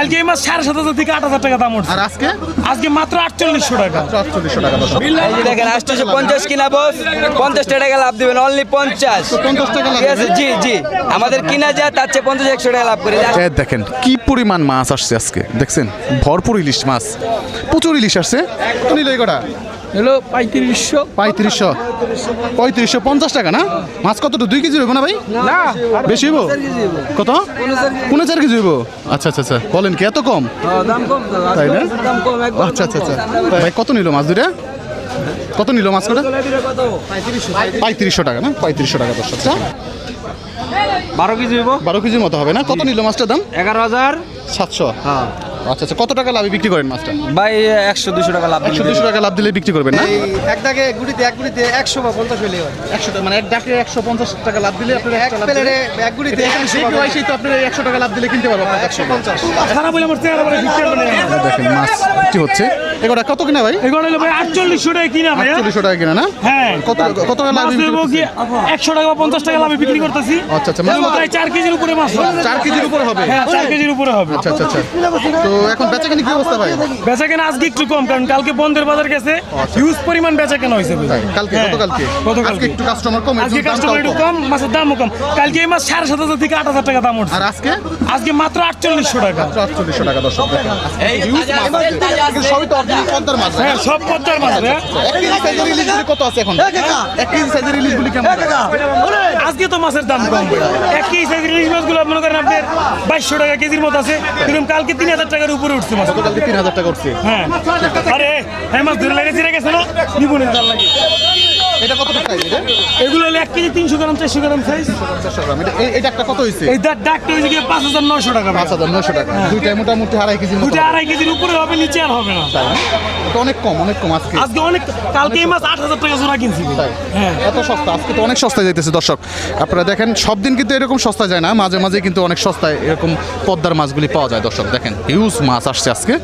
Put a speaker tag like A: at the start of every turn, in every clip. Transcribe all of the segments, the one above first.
A: কালকে এই মাস সাড়ে সাত হাজার থেকে আট হাজার টাকা দাম উঠছে।
B: আর আজকে?
A: আজকে মাত্র আটচল্লিশশো টাকা।
B: আটচল্লিশশো টাকা
C: দেখেন আটশো পঞ্চাশ কিনা বস পঞ্চাশ টাকা লাভ দিবেন অনলি পঞ্চাশ।
B: পঞ্চাশ টাকা
C: ঠিক আছে জি জি। আমাদের কিনা যায় তার চেয়ে পঞ্চাশ একশো টাকা লাভ করে।
B: দেখেন কি পরিমাণ মাছ আসছে আজকে দেখছেন? ভরপুর ইলিশ মাছ। প্রচুর ইলিশ আসছে। নিল কটা?
A: হলো পঁয়ত্রিশশো।
B: পঁয়ত্রিশশো। পঁয়ত্রিশশো পঞ্চাশ টাকা না? মাছ কতটা দুই কেজি হইব না ভাই?
A: না
B: বেশি হইব? কত? পনেরো চার কেজি হইব? আচ্ছা আচ্ছা আচ্ছা। বলেন কি এত কম?
C: দাম
B: তাই না? আচ্ছা আচ্ছা আচ্ছা। ভাই কত নিল মাছ দুইটা? কত নিল মাছ কটা? পঁয়ত্রিশশো টাকা না? পঁয়ত্রিশশো টাকা দশ আচ্ছা।
C: বারো কেজি
B: বারো কেজির মতো হবে না? কত নিল মাছটার দাম?
C: এগারো হাজার
B: সাতশো। আচ্ছা আচ্ছা কত টাকা লাভে বিক্রি করেন মাছটা?
C: ভাই একশো দুশো টাকা লাভ
B: একশো দুশো টাকা লাভ দিলে বিক্রি করবেন না?
D: এক দাগে গুড়িতে এক গুড়িতে একশো বা পঞ্চাশ হলে
B: একশো টাকা মানে এক ডাকে একশো পঞ্চাশ টাকা লাভ দিলে আপনার
D: এক প্লেটে এক গুড়িতে
B: সেই তো আপনার একশো টাকা লাভ দিলে কিনতে পারব একশো
D: পঞ্চাশ।
A: খারাপ হলে আমার চেহারা বলে বিক্রি করবে না
B: দেখেন মাছ কি হচ্ছে? এগুলো কত কিনা ভাই?
A: এগুলো হলো ভাই আটচল্লিশশো টাকা কিনা ভাই
B: আটচল্লিশশো টাকা কিনা না?
A: হ্যাঁ।
B: কত কত টাকা লাভ
A: কি একশো টাকা বা পঞ্চাশ টাকা লাভে বিক্রি করতেছি।
B: আচ্ছা, আচ্ছা, মানে-
A: প্রায় চার কেজির উপরে মাছ।
B: চার কেজির উপরে হবে?
A: হ্যাঁ চার কেজির উপরে হবে।
B: আচ্ছা। আচ্ছা আচ্ছা। তো এখন বেচা কিনি কি অবস্থা ভাই?
A: বেচা কেনা আজকে একটু কম কারণ কালকে বন্ধের বাজার গেছে। হিউজ পরিমাণ বেচা কেনা হয়েছে
B: কালকে
A: হ্যাঁ,
B: গতকালকে?
A: গতকালকে।
B: একটু কাস্টমার কম
A: আজকে কাস্টমার একটু
B: কম।
A: মাছের দামও কম। কালকে এই মাছ সাড়ে সাত হাজার থেকে আট হাজার টাকা দাম উঠছে।
B: আর আজকে?
A: আজকে মাত্র আটচল্লিশশো টাকা।
B: আটচল্লিশশো টাকা। এগুলো সবই তো পদ্মার মাছ
A: হ্যাঁ সব পদ্মার মাছ
B: কত আছে এখন? এক কেজি সাইজের ইলিশগুলি কেমন?
A: আজকে তো মাছের দাম কম। এক কেজি সাইজের ইলিশ মাছগুলো মনে করেন আপনার বাইশশো টাকা কেজির মতো আছে। এরকম কালকে তিন হাজার টাকার উপরে উঠছে মাছ
B: গতকালকে তিন হাজার টাকা উঠছে।
A: হ্যাঁ। আরে হ্যাঁ মাছ ধরে লেগেছে রেখেছে গেছে না? নিপুণের জাল লাগে
B: এটা কত টাকা এটা?
A: এগুলো হলো এক কেজি তিনশো গ্রাম চারশো গ্রাম সাইজ
B: চারশো গ্রাম। এটা এই- এটা একটা কত হয়েছে
A: এই ডাকটা পাঁচ হাজার নশো টাকা
B: পাঁচ হাজার নয়শো টাকা। দুইটাই মোটামুটি আড়াই মতো
A: দুটা আড়াই কেজির উপরে হবে নিচে আর হবে না।
B: তাই না? অনেক কম অনেক কম আজকে।
A: আজকে অনেক কালকে এই মাছ আট হাজার টাকা জোড়া কিনছি হ্যাঁ।
B: এত সস্তা? আজকে তো অনেক সস্তায় যাইতেছে দর্শক। আপনারা দেখেন সব দিন কিন্তু এরকম সস্তা যায় না। মাঝে মাঝে কিন্তু অনেক সস্তায় এরকম পদ্মার মাছগুলি পাওয়া যায় দর্শক। দেখেন হিউজ মাছ আসছে আজকে।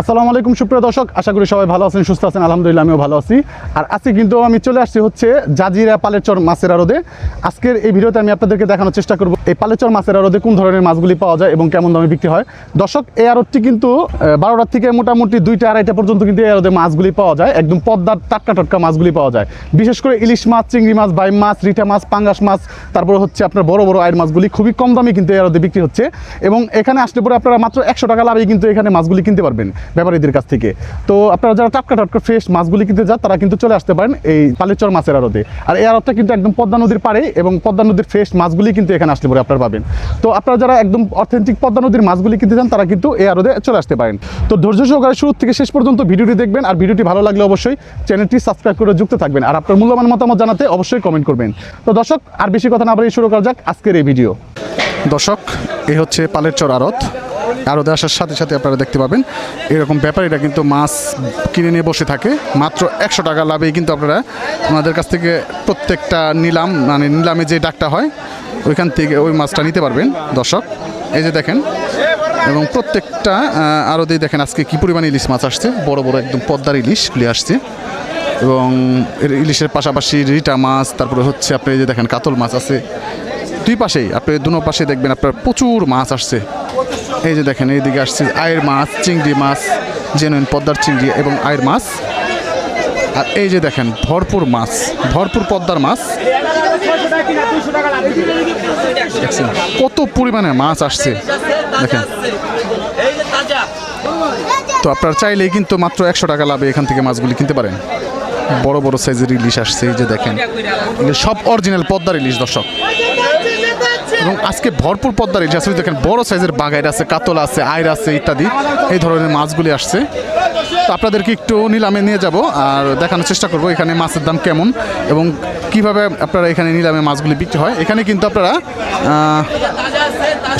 B: আসসালামু আলাইকুম, সুপ্রিয় দর্শক। আশা করি সবাই ভালো আছেন, সুস্থ আছেন। আলহামদুলিল্লাহ, আমিও ভালো আছি। আর আজকে কিন্তু আমি চলে আসছি হচ্ছে জাজিরা পালেচর মাছের আড়দে আজকের এই ভিডিওতে আমি আপনাদেরকে দেখানোর চেষ্টা করব, এই পালেচর মাছের আড়দে কোন ধরনের মাছগুলি পাওয়া যায় এবং কেমন দামে বিক্রি হয়। দর্শক, এই আড়তটি কিন্তু বারোটার থেকে মোটামুটি দুইটা আড়াইটা পর্যন্ত কিন্তু এই আড়দে মাছগুলি পাওয়া যায়। একদম পদ্মার টাটকা টাটকা মাছগুলি পাওয়া যায়। বিশেষ করে ইলিশ মাছ, চিংড়ি মাছ, বাইম মাছ, রিঠা মাছ, পাঙ্গাস মাছ, তারপরে হচ্ছে আপনার বড় বড় আয়ের মাছগুলি খুবই কম দামে কিন্তু এই আড়দে বিক্রি হচ্ছে। এবং এখানে আসলে পরে আপনারা মাত্র একশো টাকা লাভে কিন্তু এখানে মাছগুলি কিনতে পারবেন। ব্যাপারীদের কাছ থেকে। তো আপনারা যারা টাটকা টাটকা ফ্রেশ মাছগুলি কিনতে যান, তারা কিন্তু চলে আসতে পারেন এই পালেচর মাছের আড়তে। আর এই আড়তটা কিন্তু একদম পদ্মা নদীর পাড়ে এবং পদ্মা নদীর ফ্রেশ মাছগুলি কিন্তু এখানে আসলে পরে আপনারা পাবেন। তো আপনারা যারা একদম অথেন্টিক পদ্মা নদীর মাছগুলি কিনতে চান তারা কিন্তু এই আড়তে চলে আসতে পারেন। তো ধৈর্য সহকারে শুরু থেকে শেষ পর্যন্ত ভিডিওটি দেখবেন, আর ভিডিওটি ভালো লাগলে অবশ্যই চ্যানেলটি সাবস্ক্রাইব করে যুক্ত থাকবেন। আর আপনার মূল্যবান মতামত জানাতে অবশ্যই কমেন্ট করবেন। তো দর্শক, আর বেশি কথা না বলে শুরু করা যাক আজকের এই ভিডিও। দর্শক এই হচ্ছে পালের চর আড়ত। আড়তে আসার সাথে সাথে আপনারা দেখতে পাবেন, এরকম ব্যাপারীরা কিন্তু মাছ কিনে নিয়ে বসে থাকে। মাত্র একশো টাকা লাভেই কিন্তু আপনারা ওনাদের কাছ থেকে প্রত্যেকটা নিলাম মানে নিলামে যে ডাকটা হয়, ওইখান থেকে ওই মাছটা নিতে পারবেন। দর্শক, এই যে দেখেন, এবং প্রত্যেকটা আরতেই দেখেন আজকে কী পরিমাণ ইলিশ মাছ আসছে। বড় বড় একদম পদ্মার ইলিশগুলি আসছে। এবং এর ইলিশের পাশাপাশি রিটা মাছ, তারপরে হচ্ছে আপনি যে দেখেন কাতল মাছ আছে। দুই পাশেই, আপনি দুনো পাশে দেখবেন আপনার প্রচুর মাছ আসছে। এই যে দেখেন, এইদিকে আসছে আয়ের মাছ, চিংড়ি মাছ জেনুইন পদ্মার চিংড়ি এবং আয়ের মাছ। আর এই যে দেখেন, ভরপুর মাছ, ভরপুর পদ্মার মাছ। কত পরিমাণে মাছ আসছে। দেখেন। তো আপনার চাইলেই কিন্তু মাত্র একশো টাকা লাভে এখান থেকে মাছগুলি কিনতে পারেন। বড় বড় সাইজের ইলিশ আসছে, এই যে দেখেন। সব অরিজিনাল পদ্মার ইলিশ, দর্শক। এবং আজকে ভরপুর পদ্মার ইলিশ আসলে দেখেন, বড় সাইজের বাগাইর আছে, কাতলা আছে আইর আছে ইত্যাদি। এই ধরনের মাছগুলি আসছে। তো আপনাদেরকে একটু নিলামে নিয়ে যাব আর দেখানোর চেষ্টা করব এখানে মাছের দাম কেমন এবং কীভাবে আপনারা এখানে নিলামে মাছগুলি বিক্রি হয়। এখানে কিন্তু আপনারা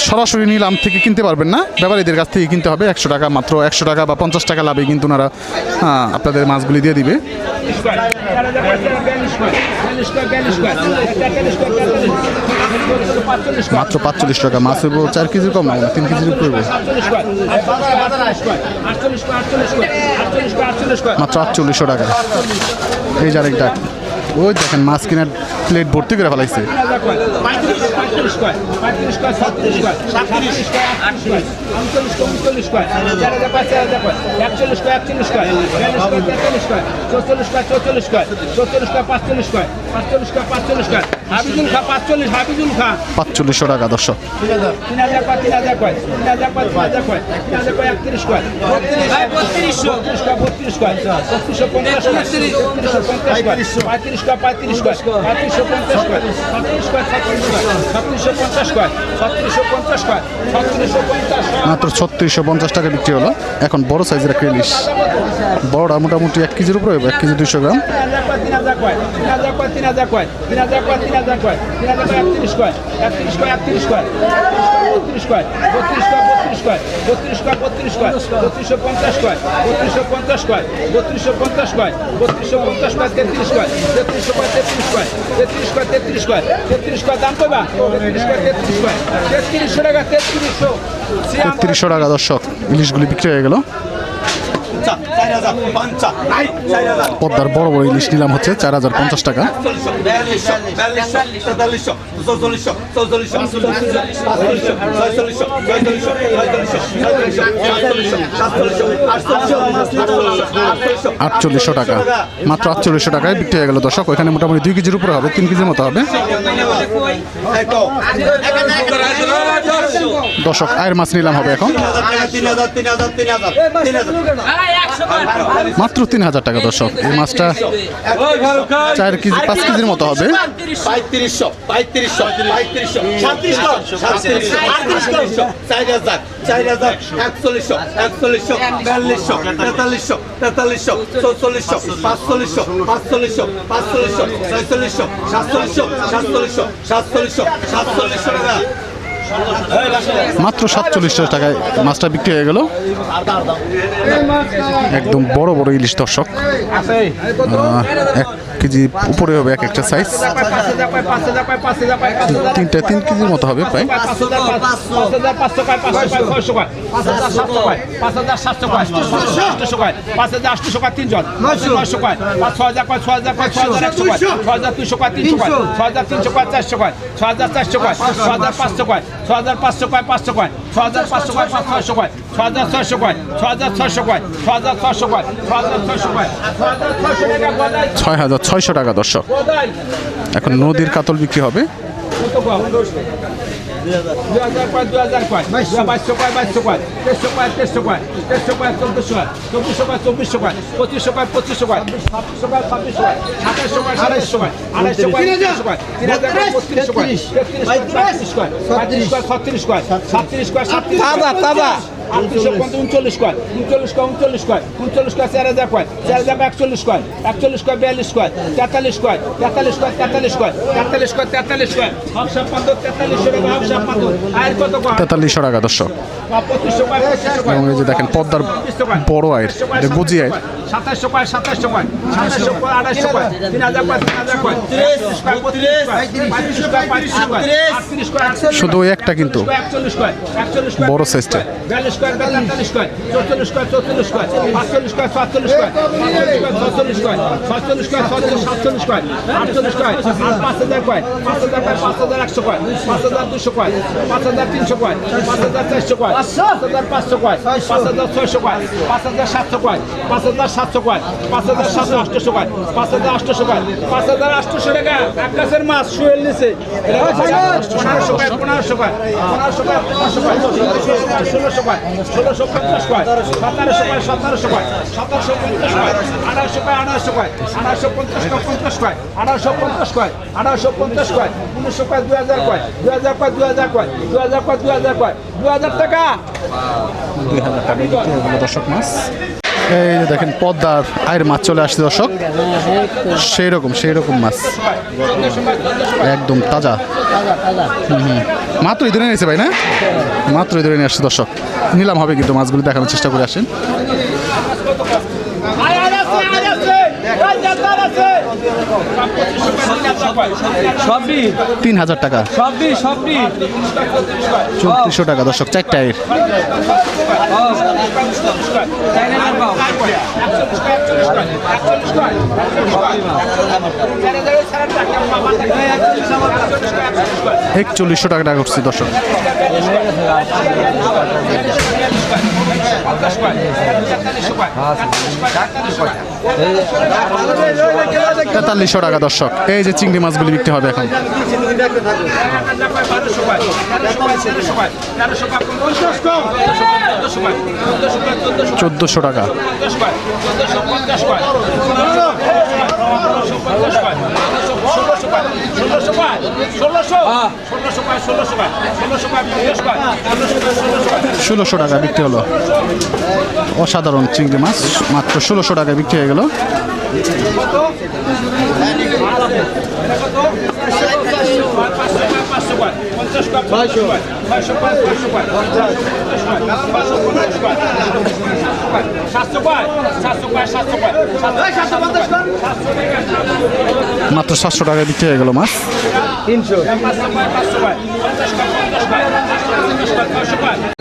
B: সরাসরি নিলাম থেকে কিনতে পারবেন না। ব্যাপারীদের কাছ থেকে কিনতে হবে। একশো টাকা মাত্র, একশো টাকা বা পঞ্চাশ টাকা লাভে কিন্তু ওনারা আপনাদের মাছগুলি দিয়ে দিবে। মাত্র পাঁচচল্লিশ টাকা। মাছ হইব চার কেজির কম না, তিন কেজির উপর মাত্র আটচল্লিশশো টাকা। এই যে আরেকটা। ওই দেখেন, মাছ কেনার প্লেট ভর্তি করে ফেলাইছে।
E: চৌচল্লিশ কয় চৌচল্লিশ কয় কয় পাঁচচল্লিশ কয় পাঁচচল্লিশ কয় পাঁচচল্লিশ কয় হাবিজুল খা পাঁচচল্লিশ হাবিজুল খা
B: পাঁচচল্লিশশো টাকা দর্শক মাত্র ছত্রিশশো পঞ্চাশ টাকা বিক্রি হলো এখন বড় সাইজের একটা ইলিশ বড়টা মোটামুটি এক কেজির উপরে হবে এক কেজি দুইশো গ্রাম
E: তিন হাজার কয় তিন হাজার কয় তিন হাজার কয় তিন হাজার কয় তিন হাজার কয়? তিন হাজার কয়, একত্রিশ কয়? একত্রিশ কয় একত্রিশ কয়? বত্রিশ কয় বত্রিশ কয় বত্রিশ কয়? বত্রিশ কয় বত্রিশ কয়? বত্রিশশো পঞ্চাশ কয়? বত্রিশশো পঞ্চাশ কয়? বত্রিশশো পঞ্চাশ কয়? বত্রিশশো পঞ্চাশ কয়, তেত্রিশ কয়? তেত্রিশশো কয়, তেত্রিশ কয়? তেত্রিশ কয় তেত্রিশ কয়? তেত্রিশ কয়, দাম কইবা? তেত্রিশ কয় তেত্রিশ কয়? তেত্রিশশো টাকা তেত্রিশশো
B: টাকা, দর্শক, ইলিশগুলি বিক্রি হয়ে গেল। পদ্মার বড় বড় ইলিশ নিলাম হচ্ছে চার হাজার পঞ্চাশ টাকা। আটচল্লিশশো টাকা। মাত্র আটচল্লিশশো টাকায় বিক্রি হয়ে গেল দর্শক। ওখানে মোটামুটি দুই কেজির উপরে হবে তিন কেজির মতো হবে। দর্শক আয়ের মাছ নিলাম হবে এখন। মাত্র তিন হাজার টাকা দর্শক। এই মাছটা চার কেজি পাঁচ কেজির মতো হবে।
F: পঁয়ত্রিশশো পঁয়ত্রিশশো পঁয়ত্রিশশো সাতত্রিশশো সাতত্রিশশো আটত্রিশশো চার হাজার চার হাজার একচল্লিশশো একচল্লিশশো বিয়াল্লিশশো তেতাল্লিশশো তেতাল্লিশশো চৌচল্লিশশো পাঁচচল্লিশশো পাঁচচল্লিশশো পাঁচচল্লিশশো ছয়চল্লিশশো সাতচল্লিশশো সাতচল্লিশশো সাতচল্লিশশো সাতচল্লিশশো টাকা।
B: মাত্র সাতচল্লিশ টাকায় মাছটা বিক্রি হয়ে গেল। একদম বড় বড় ইলিশ দর্শক। এক কেজি উপরে হবে এক একটা সাইজ তিনটা তিন কেজির মতো হবে প্রায়
E: পাঁচ হাজার পাঁচশো কয় পাঁচশো কয় হাজার ছ পাঁচশো কয় পাঁচ ছয়শো কয় ছ হাজার ছয়শো কয় ছ হাজার ছয়শো কয় ছ হাজার ছয়শো কয় ছ হাজার ছয়শো কয়
B: ছয় হাজার ছয়শো টাকা দর্শক। এখন নদীর কাতল বিক্রি হবে।
E: দুই হাজার কয় দুই হাজার কয় বাইশশো কয় বাইশশো কয় তেইশশো কয় তেইশশো কয় তেইশশো কয় চব্বিশশো কয় চব্বিশশো কয় চব্বিশশো কয় পঁচিশশো কয় পঁচিশশো কয় ছাব্বিশশো কয় ছাব্বিশশো কয় সাতাশশো কয় সাতাশশো কয় আড়াইশো কয় তিনশো কয় তিন হাজার কয় বত্রিশশো কয় তেত্রিশ কয় পঁয়ত্রিশ কয় ছত্রিশ কয় সাতত্রিশ কয় সাতত্রিশ
C: তাজা, তাজা।
E: আটত্রিশশো পঞ্চাশ উনচল্লিশ কয়? উনচল্লিশ কয় উনচল্লিশ কয়? উনচল্লিশ কয় চার হাজার কয়? চার হাজার একচল্লিশ কয়? একচল্লিশ কয় বিয়াল্লিশ কয়? তেতাল্লিশ কয়? তেতাল্লিশ কয় তেতাল্লিশ কয়? তেতাল্লিশ কয় তেতাল্লিশ কয়? হকসাপ পান্তর তেতাল্লিশশো টাকা হকসাপ পান্তর আয়ের কত কয়?
B: তেতাল্লিশশো টাকা দর্শক। এবং এই যে দেখেন পদ্মার বড় আয়ের এটা আয় আয়ের
E: সাতাশশো কয় সাতাশশো কয় সাতাশশো কয় আড়াইশো কয় তিন হাজার কয় তিন হাজার কয় তিরিশ কয় বত্রিশ পঁয়ত্রিশ কয় পঁয়ত্রিশ কয় আটত্রিশ কয়
B: শুধু একটা কিন্তু
E: একচল্লিশ কয় একচল্লিশ কয়
B: বড় সাইজটা।
E: বিয়াল্লিশ কয় তেতাল্লিশ কয় চৌচল্লিশ কয় চৌচল্লিশ কয় পাঁচচল্লিশ কয় সাতচল্লিশ কয় সাতচল্লিশ কয় ছচল্লিশ কয় ছচল্লিশ কয় সাতচল্লিশ কয় আটচল্লিশ কয় পাঁচ হাজার কয় পাঁচ হাজার কয় পাঁচ হাজার একশো কয় পাঁচ হাজার দুশো কয় পাঁচ হাজার তিনশো কয় পাঁচ হাজার চারশো কয় পাঁচ হাজার পাঁচশো কয় পাঁচ হাজার ছয়শো কয় পাঁচ হাজার সাতশো কয় পাঁচ হাজার সাতশো কয় পাঁচ হাজার সাতশো আটশো কয় পাঁচ হাজার আটশো কয় পাঁচ হাজার আটশো টাকা গাছের মাছ শুয়েল নিছে। পনেরোশো কয় পনেরোশো কয় পনেরোশো কয় পনেরোশো কয় ষোলোশো কয় ষোলোশো পঞ্চাশ কয় সতেরোশো কয় সতেরোশো কয় সতেরোশো পঞ্চাশ কয় আঠারোশো কয় আঠারোশো কয় আঠারোশো পঞ্চাশ কয় পঞ্চাশ কয় আঠারোশো পঞ্চাশ কয় আঠারোশো পঞ্চাশ কয় উনিশশো কয় দুই হাজার কয় দুই হাজার কয় দুই হাজার কয় দুই হাজার কয় দুই হাজার কয় দুই হাজার টাকা।
B: দুই হাজার টাকা দর্শক মাছ। এই যে দেখেন পদ্মার আয়ের মাছ চলে আসছে দর্শক সেই রকম সেই রকম মাছ একদম তাজা মাত্র ধরে নিয়েছে ভাই না মাত্র ধরে নিয়ে আসছে দর্শক নিলাম হবে কিন্তু মাছগুলো দেখানোর চেষ্টা করে আসেন তিন হাজার টাকা।
C: সবই সবই।
B: চৌত্রিশশো টাকা দর্শক চার টায়ার একচল্লিশশো টাকা টাকা করছি দর্শক। তেতাল্লিশশো টাকা, দর্শক। এই যে চিংড়ি মাছগুলি বিক্রি হবে এখন। চোদ্দোশো টাকা। ষোলোশো টাকা বিক্রি হলো। অসাধারণ চিংড়ি মাছ, মাত্র ষোলোশো টাকা বিক্রি হয়ে গেল। মাত্র সাতশো টাকা বিক্রি হয়ে গেল মাছ।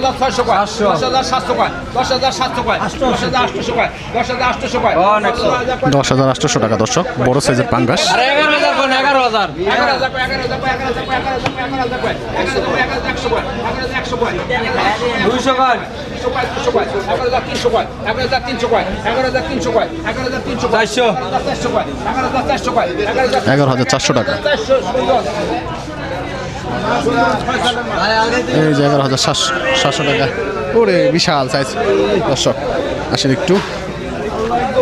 E: দশ হাজার সাতশো কয় দশ হাজার সাতশো কয় দশ হাজার আটশো কয় দশ হাজার কয়
B: দশ হাজার আটশোশো টাকা দর্শক বড় সাইজের পাঙ্গাস
C: এগারো হাজার এগারো হাজার দুইশো কয়
E: তিনশো কয় এগারো হাজার তিনশো কয় এগারো হাজার তিনশো কয় এগারো হাজার তিনশো
C: চারশো
E: এগারো হাজার চারশো কয় এগারো হাজার
B: চারশো টাকা এই যে এগারো হাজার সাতশো সাতশো টাকা। ওরে বিশাল সাইজ দর্শক আসেন একটু।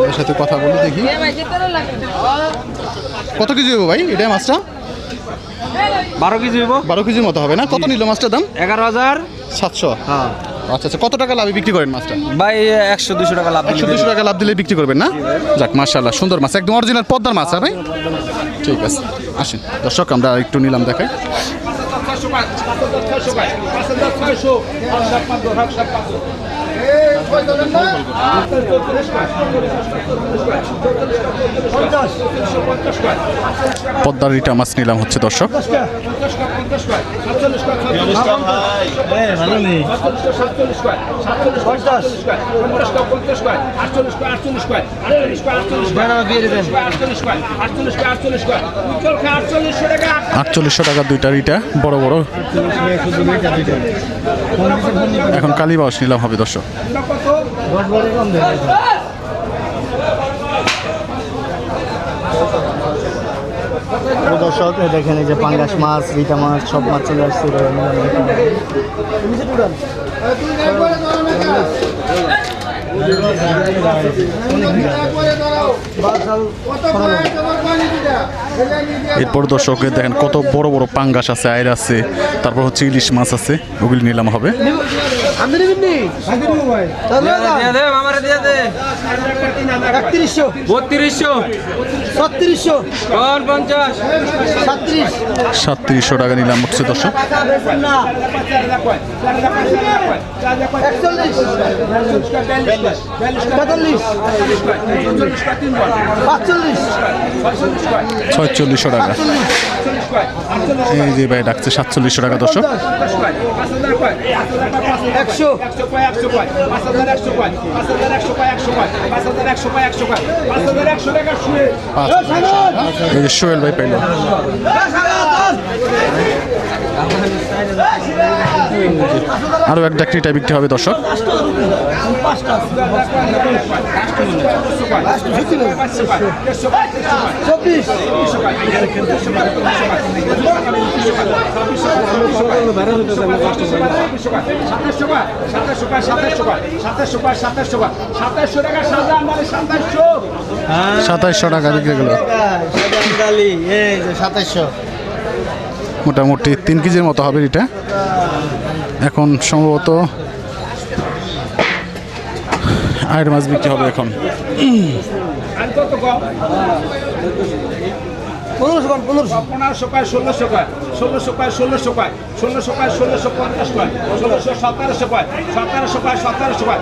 B: এর সাথে কথা বলি দেখি। কত কেজি হবে ভাই? এটা মাছটা?
C: বারো কেজি হইব।
B: বারো কেজির মতো হবে না? কত নিল মাছটার দাম?
C: এগারো হাজার
B: সাতশো। আচ্ছা আচ্ছা কত টাকা লাভে বিক্রি করেন মাছটা?
C: ভাই একশো দুশো টাকা লাভ
B: একশো দুশো টাকা লাভ দিলে বিক্রি করবেন না? যাক মার্শাল্লাহ সুন্দর মাছ। একদম অরিজিনাল পদ্মার মাছ হ্যাঁ ভাই? ঠিক আছে আসেন। দর্শক আমরা একটু নিলাম দেখাই।
E: ছয়শো কয় ছয়শো কয় পাঁচ। হাজার ছয়শো সাত পাঁচশো। সাত পাঁচ
B: পদ্মার রিটা মাছ নিলাম হচ্ছে দর্শক। আটচল্লিশশো টাকা দুইটা রিটা বড় বড়। এখন কালীবাস নিলাম হবে দর্শক
D: দর্শক দেখেন এই যে পাঙ্গাস মাছ, রিটা মাছ, সব মাছ চলে আসছে।
B: এরপর দর্শকের দেখেন কত বড় বড় পাঙ্গাস আছে আয়ের আছে, তারপর হচ্ছে ইলিশ মাছ আছে, ওগুলি নিলাম হবে।
C: দিয়ে দে আমার দিয়ে দে।
B: সাতত্রিশশো টাকা নিলাম হচ্ছে দর্শক।
D: একচল্লিশ। তেতাল্লিশ পাঁচচল্লিশ।
B: ছয়চল্লিশশো টাকা। এই যে ভাই ডাকছে সাতচল্লিশশো টাকা দর্শক।
D: একশো।
E: একশো কয় একশো কয় পাঁচ হাজার একশো। কয় পাঁচ হাজার একশো কয় একশো কয় পাঁচ হাজার একশো কয় একশো কয় পাঁচ হাজার একশো টাকা শুয়ে
B: সোহেল ভাই পাইল আরও এক ডাকরিটা বিক্রি হবে দর্শক
E: মানে
B: সাতাইশশো টাকা বিক্রি গেল
D: সাতাইশশো
B: মোটামুটি তিন কেজির মতো হবে এটা। এখন সম্ভবত আয়ের মাছ বিক্রি হবে এখন।
E: আর কত কম
D: পনেরোশো কম পনেরোশো।
E: পনেরোশো কয় ষোলোশো কয় ষোলোশো কয় ষোলোশো কয় ষোলোশো কয় ষোলোশো পঞ্চাশ কয় ষোলোশো সতেরোশো কয় সতেরোশো কয় সতেরোশো কয়।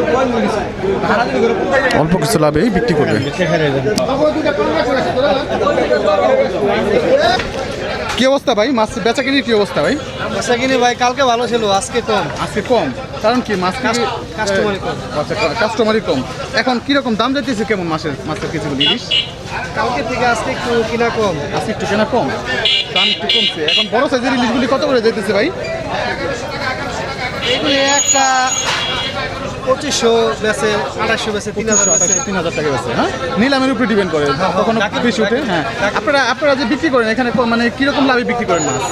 B: অল্প কিছু লাভেই বিক্রি করবে। কি অবস্থা ভাই? মাছ বেচা কিনির কি অবস্থা ভাই?
D: আচ্ছা কিনি ভাই কালকে ভালো ছিল আজকে কম।
B: আজকে কম। কারণ কি মাছ
D: কাস্টমারই কম।
B: আচ্ছা কাস্টমারই কম। এখন কীরকম দাম যাইতেছে কেমন মাছের মাছের কিছু ইলিশ
D: কালকে থেকে আজকে একটু কিনা কম।
B: আজকে একটু কেনা কম। দাম একটু কমছে। এখন বড় সাইজের ইলিশগুলি কত করে যাইতেছে ভাই?
D: এগুলি একটা পঁচিশশো বেছে আড়াইশো বেছে তিন হাজার
B: তিন হাজার টাকা হ্যাঁ? নিলামের উপরে ডিপেন্ড করে কখনো বেশি উঠে হ্যাঁ। আপনারা আপনারা যে বিক্রি করেন এখানে মানে কীরকম লাভে বিক্রি করেন মাছ?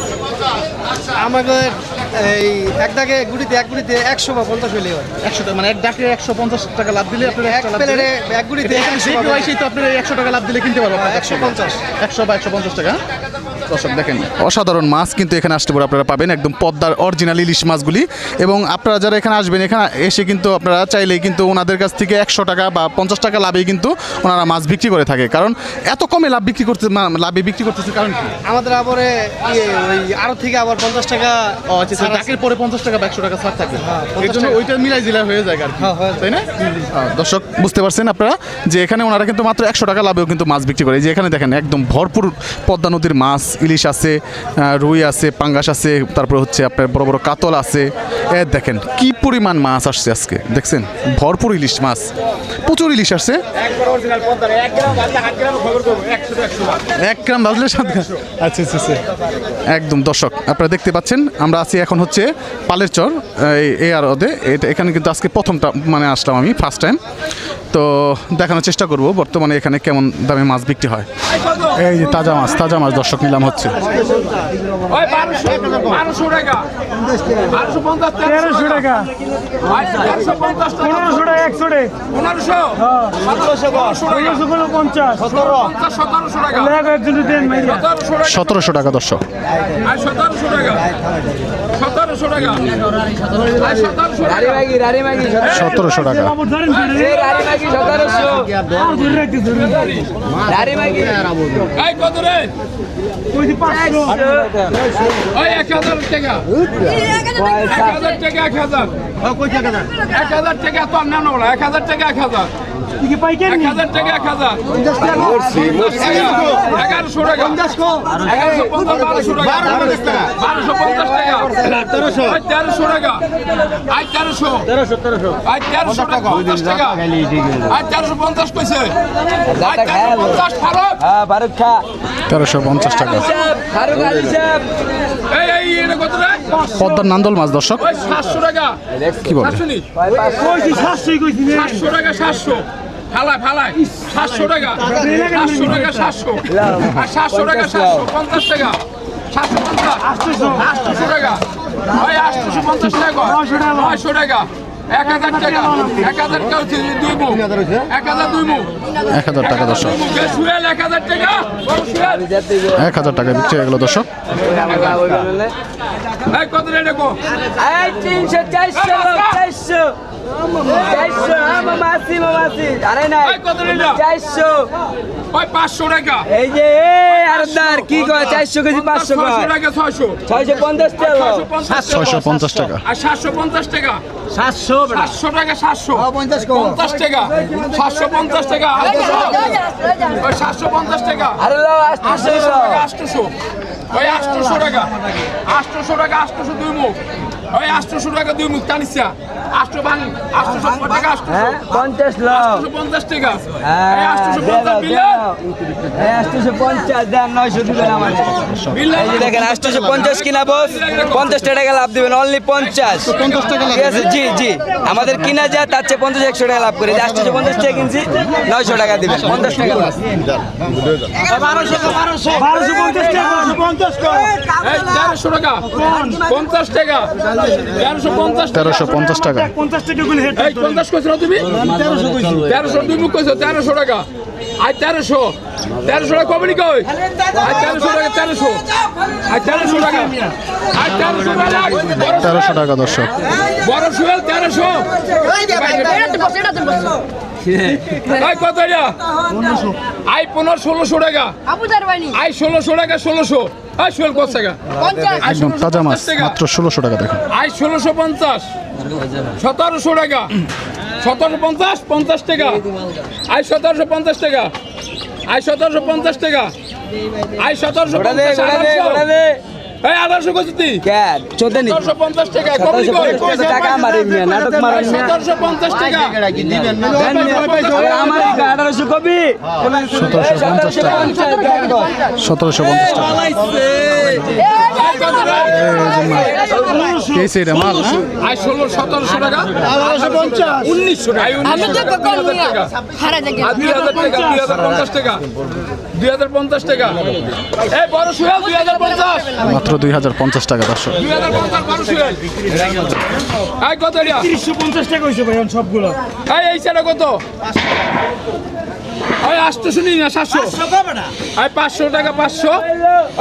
D: আমাদের এই এক দাগে গুড়িতে এক গুড়িতে একশো বা পঞ্চাশ হলে হয়।
B: একশো টাকা মানে এক ডাকে একশো পঞ্চাশ টাকা লাভ দিলে আপনারা
D: এক প্লেটে এক গুড়িতে
B: তো আপনারা একশো টাকা লাভ দিলে কিনতে পারব
D: একশো পঞ্চাশ।
B: একশো বা একশো পঞ্চাশ টাকা। দর্শক দেখেন অসাধারণ মাছ কিন্তু এখানে আসতে পারে আপনারা পাবেন একদম পদ্মার অরিজিনাল ইলিশ মাছগুলি। এবং আপনারা যারা এখানে আসবেন এখানে এসে কিন্তু আপনারা চাইলেই কিন্তু ওনাদের কাছ থেকে একশো টাকা বা পঞ্চাশ টাকা লাভেই কিন্তু ওনারা মাছ বিক্রি করে থাকে। কারণ এত কমে লাভ বিক্রি করতে লাভে বিক্রি করতেছে কারণ কি?
D: আমাদের আবার ইয়ে ওই আরও থেকে আবার পঞ্চাশ টাকা
B: আচ্ছা পরে পঞ্চাশ টাকা বা একশো টাকা ছাড় থাকে
D: হ্যাঁ,
B: এর
D: 50
B: জন্য ওইটা মিলাই জিলা হয়ে যায় আর
D: হ্যাঁ।
B: তাই না? দর্শক বুঝতে পারছেন আপনারা যে এখানে ওনারা কিন্তু মাত্র একশো টাকা লাভেও কিন্তু মাছ বিক্রি করে। যে এখানে দেখেন একদম ভরপুর পদ্মা নদীর মাছ ইলিশ আছে রুই আছে, পাঙ্গাস আছে, তারপর হচ্ছে আপনার বড় বড় কাতল আছে। এ দেখেন, কি পরিমাণ মাছ আসছে আজকে, দেখছেন? ভরপুর ইলিশ মাছ। প্রচুর ইলিশ আসছে। এক গ্রাম বাজলে সাত গ্রাম। আচ্ছা আচ্ছা আচ্ছা। একদম, দর্শক, আপনারা দেখতে পাচ্ছেন, আমরা আছি এখন হচ্ছে পালের চর, এই আর ওদে এটা এখানে কিন্তু আজকে প্রথমটা মানে আসলাম আমি ফার্স্ট টাইম তো দেখানোর চেষ্টা করব বর্তমানে এখানে কেমন দামে মাছ বিক্রি হয়। এই যে তাজা মাছ তাজা মাছ দর্শক নিলাম হচ্ছে।
G: সতেরোশো টাকা।
B: দর্শক।
G: সতেরোশো টাকা। সতেরোশো। টাকা। কত রে? এক হাজার টাকা। এক হাজার টাকা এক হাজার। এক হাজার টাকা তো না না এক হাজার টাকা এক হাজার। হাজার টাকা। টাকা। তেরোশো। তেরোশো তেরোশো। আই তেরোশো। টাকা। আই তেরোশো পঞ্চাশ তেরোশো পঞ্চাশ ফারুক
C: হ্যাঁ ফারুক খা।
B: তেরোশো পঞ্চাশ টাকা। পদ্মার নান্দল মাছ, দর্শক। কি বলে?
A: কইছি নে।
G: সাতশো টাকা সাতশো টাকা সাতশো আর সাতশো টাকা সাতশো পঞ্চাশ টাকা সাতশো পঞ্চাশ আটশোশো টাকা ওই পঞ্চাশ টাকা নয়শো টাকা। এক হাজার টাকা এক হাজার টাকা হচ্ছে দুই মুখ। এক হাজার দুই মুখ।
B: এক হাজার টাকা দর্শক।
G: এক হাজার টাকা।
B: এক হাজার টাকা বিক্রি এগুলো গেল দর্শক
G: এই কত রেট দেখো?
C: তিনশো চারশো চারশো। চারশো হ্যাঁ মামাসি মামাসি আরে না? চারশো।
G: ওই পাঁচশো টাকা।
C: এই যে আরদার কি কয় চারশো কেজি পাঁচশো
G: টাকা ছয়শো।
C: ছয়শো পঞ্চাশ টাকা।
G: ছয়শো পঞ্চাশ
B: পঞ্চাশ টাকা।
G: আর সাতশো পঞ্চাশ টাকা।
D: সাতশো
G: সাতশো টাকা সাতশো।
D: পঞ্চাশ
G: পঞ্চাশ টাকা। সাতশো পঞ্চাশ টাকা ওই সাতশো পঞ্চাশ টাকা।
C: আরে
G: আটশোশো টাকা আটশোশো ওই আটশোশো টাকা। আটশোশো টাকা আটশোশো দুই মুখ। ওই আটশোশো টাকা দুই মুখ টানিসা। আটশো ভাঙ টাকা
C: হ্যাঁ
G: টাকা।
C: হ্যাঁ দেন দিবেন এই দেখেন কিনা বস টাকা লাভ দিবেন অনলি পঞ্চাশ।
B: পঞ্চাশ টাকা
C: ঠিক আছে? জি জি। আমাদের কিনা যা তার চেয়ে পঞ্চাশ একশো টাকা লাভ করে। আটশোশো পঞ্চাশ টাকা কিনছি নয়শো টাকা দিবেন পঞ্চাশ টাকা
A: পঞ্চাশ টাকা। পঞ্চাশ
G: টাকা
A: হেড
G: কইছো কইছো। টাকা। আই টাকা কই আই তেরোশো টাকা তেরোশো। আই তেরোশো টাকা। আই
B: দর্শক।
G: বড় আই এটা? আই পনেরো ষোলোশো টাকা। আই ষোলোশো টাকা ষোলোশো। আই টাকা
B: একদম
G: 1650
B: তাজা মাছ। মাত্র ষোলোশো টাকা দেখেন।
G: আই ষোলোশো পঞ্চাশ। সতেরোশো টাকা। সতেরোশো পঞ্চাশ পঞ্চাশ টাকা। আই সতেরোশো পঞ্চাশ টাকা। আই সতেরোশো পঞ্চাশ টাকা। আই সতেরোশো পঞ্চাশ এই আঠারোশো কত তুই?
C: কে? নি।
G: সতেরোশো পঞ্চাশ টাকা
C: টাকা মারি মিয়া নাটক মারেন
G: সতেরোশো পঞ্চাশ টাকা।
C: আমার আঠারোশো কবি
B: সতেরোশো পঞ্চাশ টাকা। সতেরোশো পঞ্চাশ টাকা। কেসে মাল হ্যাঁ?
G: ষোলো সতেরোশো টাকা উনিশশো টাকা
H: আমি তো
G: টাকা দুই হাজার টাকা দুই হাজার পঞ্চাশ টাকা দুই হাজার পঞ্চাশ টাকা এই বড় সুহেল দুই হাজার পঞ্চাশ
B: মাত্র দুই হাজার পঞ্চাশ টাকা দর্শক
G: দুই হাজার পঞ্চাশ বড় সুহেল এই কত
A: তিরিশশো পঞ্চাশ টাকা হয়েছে ভাই সবগুলো
G: এই এই সেটা কত ওই আটশো শুনি না সাতশো। ওই পাঁচশো টাকা পাঁচশো।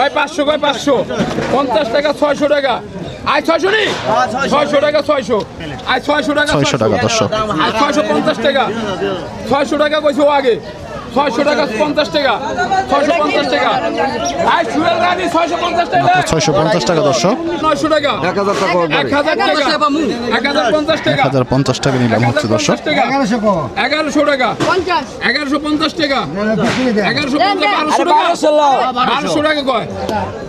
G: ওই পাঁচশো কয় পাঁচশো? পঞ্চাশ টাকা ছয়শো টাকা। আয় ছয়শো নি? ছয়শো। টাকা ছয়শো। আয় ছয়শো টাকা
B: ছয়শো টাকা
G: ছয়শো। পঞ্চাশ টাকা। ছয়শো টাকা কইছো আগে। ছয়শো টাকা পঞ্চাশ টাকা ছয়শো পঞ্চাশ টাকা। আর সুয়েল রানি ছয়শো পঞ্চাশ টাকা।
B: ছয়শো পঞ্চাশ টাকা দর্শক।
G: নয়শো টাকা। এক হাজার টাকা এক হাজার এক হাজার পঞ্চাশ
B: এক
G: টাকা
B: হাজার পঞ্চাশ টাকা নিলাম হচ্ছে দর্শক।
G: এগারোশো টাকা।
H: পঞ্চাশ।
G: এগারোশো পঞ্চাশ টাকা। এগারোশো
H: দেন।
G: বারোশো টাকা।
C: বারোশো
G: বারোশো টাকা কয়?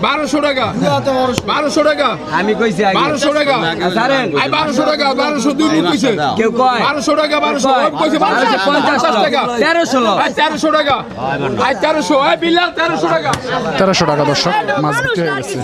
G: বারোশো টাকা। বারোশো টাকা।
C: আমি কইছি
G: বারোশো টাকা। বারোশো টাকা বারোশো দুই কইছে।
C: কেউ কয়?
G: বারোশো টাকা বারোশো কইছে বারোশো পঞ্চাশ টাকা।
C: তেরোশো
G: তেরোশো টাকা। আই তেরোশো বিলাল তেরোশো টাকা।
B: তেরোশো টাকা দর্শক মাছ বিক্রি হয়ে গেছে।